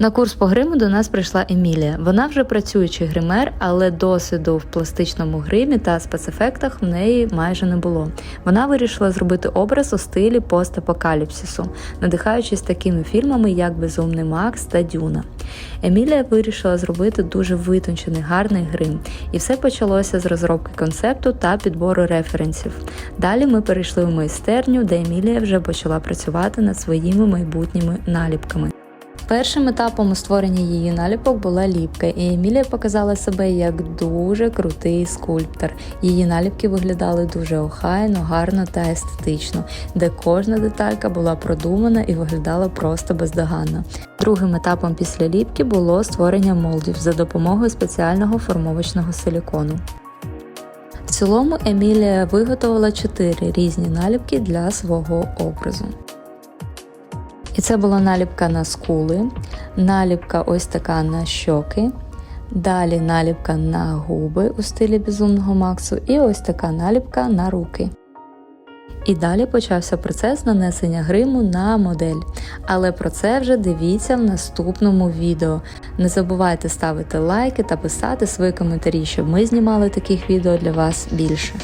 На курс по гриму до нас прийшла Емілія. Вона вже працюючий гример, але досвіду в пластичному гримі та спецефектах в неї майже не було. Вона вирішила зробити образ у стилі постапокаліпсису, надихаючись такими фільмами, як Безумний Макс та Дюна. Емілія вирішила зробити дуже витончений гарний грим, і все почалося з розробки концепту та підбору референсів. Далі ми перейшли в майстерню, де Емілія вже почала працювати над своїми майбутніми наліпками. Першим етапом у створенні її наліпок була ліпка, і Емілія показала себе як дуже крутий скульптор. Її наліпки виглядали дуже охайно, гарно та естетично, де кожна деталька була продумана і виглядала просто бездоганно. Другим етапом після ліпки було створення молдів за допомогою спеціального формовочного силікону. В цілому Емілія виготовила чотири різні наліпки для свого образу. І це була наліпка на скули, наліпка ось така на щоки, далі наліпка на губи у стилі безумного Максу, і ось така наліпка на руки. І далі почався процес нанесення гриму на модель. Але про це вже дивіться в наступному відео. Не забувайте ставити лайки та писати свої коментарі, щоб ми знімали таких відео для вас більше.